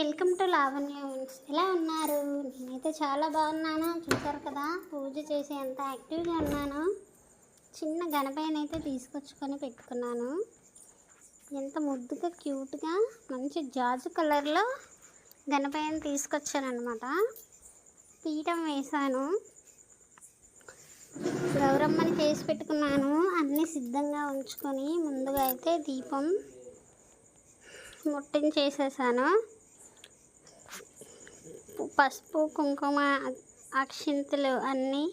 Welcome to Lavanya ఎలా ఉన్నారు? నేనైతే చాలా బాగున్నాను. చూసారు కదా పూజ చేసి ఎంత యాక్టివ్గా ఉన్నాను. చిన్న గణపయ్యని అయితే తీసుకొచ్చుకొని పెట్టుకున్నాను. ఎంత ముద్దుగా క్యూట్గా మంచి జాజు కలర్లో గణపైన తీసుకొచ్చాను అనమాట పీఠం వేశాను. గౌరమ్మని చేసి పెట్టుకున్నాను. అన్నీ సిద్ధంగా ఉంచుకొని ముందుగా అయితే దీపం ముట్టించేసేసాను. పసుపు కుంకుమ అక్షింతలు అన్నీ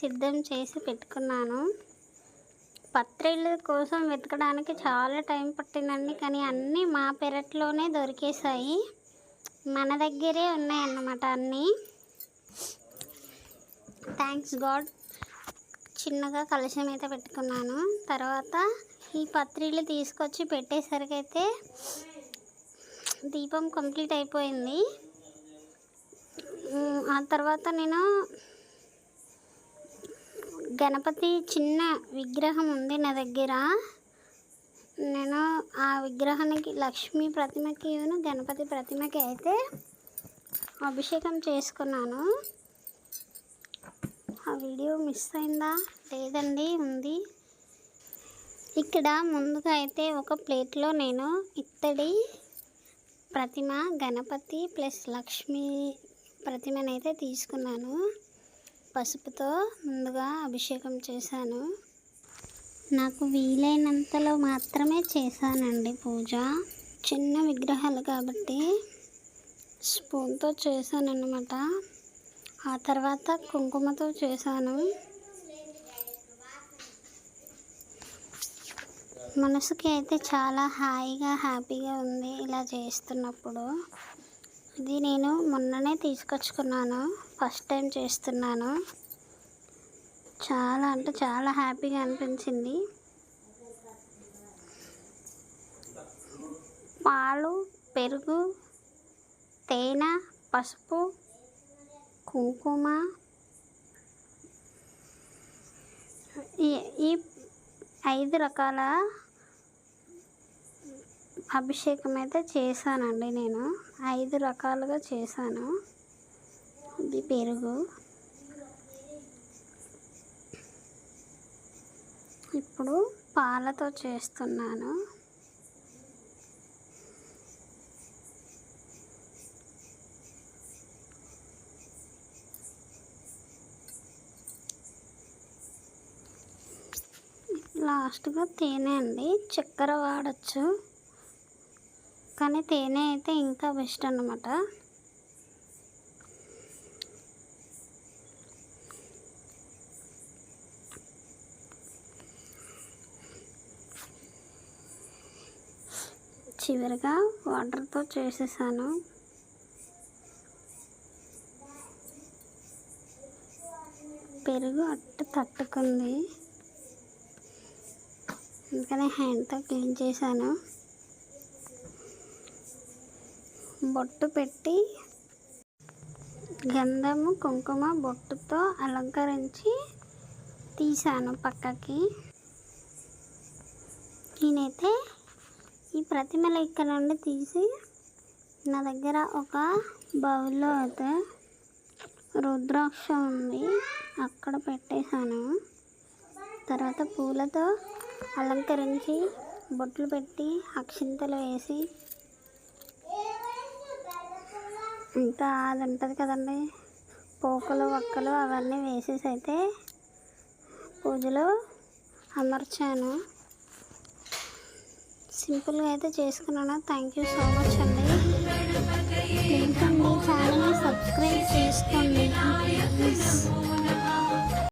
సిద్ధం చేసి పెట్టుకున్నాను. పత్రిళ్ళ కోసం వెతకడానికి చాలా టైం పట్టిందండి కానీ అన్నీ మా పెరట్లోనే దొరికేశాయి. మన దగ్గరే ఉన్నాయన్నమాట అన్నీ. థ్యాంక్స్ గాడ్ చిన్నగా కలుషం అయితే పెట్టుకున్నాను. తర్వాత ఈ పత్రిలు తీసుకొచ్చి పెట్టేసరికి అయితే దీపం కంప్లీట్ అయిపోయింది. ఆ తర్వాత నేను గణపతి చిన్న విగ్రహం ఉంది నా దగ్గర. నేను ఆ విగ్రహానికి లక్ష్మీ ప్రతిమకి గణపతి ప్రతిమకి అయితే అభిషేకం చేసుకున్నాను. ఆ వీడియో మిస్ అయిందా? లేదండి ఉంది. ఇక్కడ ముందుగా అయితే ఒక ప్లేట్లో నేను ఇత్తడి ప్రతిమ గణపతి ప్లస్ లక్ష్మీ ప్రతిమను అయితే తీసుకున్నాను. పసుపుతో ముందుగా అభిషేకం చేశాను. నాకు వీలైనంతలో మాత్రమే చేశానండి పూజ. చిన్న విగ్రహాలు కాబట్టి స్పూన్తో చేశానన్నమాట. ఆ తర్వాత కుంకుమతో చేశాను. మనసుకి అయితే చాలా హాయిగా హ్యాపీగా ఉంది ఇలా చేస్తున్నప్పుడు. ఇది నేను మొన్ననే తీసుకొచ్చుకున్నాను. ఫస్ట్ టైం చేస్తున్నాను. చాలా అంటే చాలా హ్యాపీగా అనిపించింది. పాలు పెరుగు తేనె పసుపు కుంకుమ ఈ ఈ ఐదు రకాల అభిషేకం అయితే చేశానండి నేను. ఐదు రకాలుగా చేశాను. ఇది పెరుగు. ఇప్పుడు పాలతో చేస్తున్నాను. లాస్ట్గా తేనె అండి. చక్కెర వాడచ్చు. కానీ తేనె అయితే ఇంకా బెస్ట్ అన్నమాట. చివరిగా వాటర్తో చేసేసాను. పెరుగు అట్టు తట్టుకుంది. అందుకని హ్యాండ్తో క్లీన్ చేశాను. బొట్టు పెట్టి గంధము కుంకుమ బొట్టుతో అలంకరించి తీశాను పక్కకి. నేనైతే ఈ ప్రతిమలు ఇక్కడ నుండి తీసి నా దగ్గర ఒక బౌల్లో అయితే రుద్రాక్ష ఉంది అక్కడ పెట్టేశాను. తర్వాత పూలతో అలంకరించి బొట్లు పెట్టి అక్షింతలు వేసి ఇంకా అది ఉంటుంది కదండి. పోకలు ఒక్కలు అవన్నీ వేసేసి అయితే పూజలో అమర్చాను. సింపుల్గా అయితే చేసుకున్నాను. థ్యాంక్ యూ సో మచ్ అండి. ఇంకా అండి ఛానల్ని సబ్స్క్రైబ్ చేసుకోండి.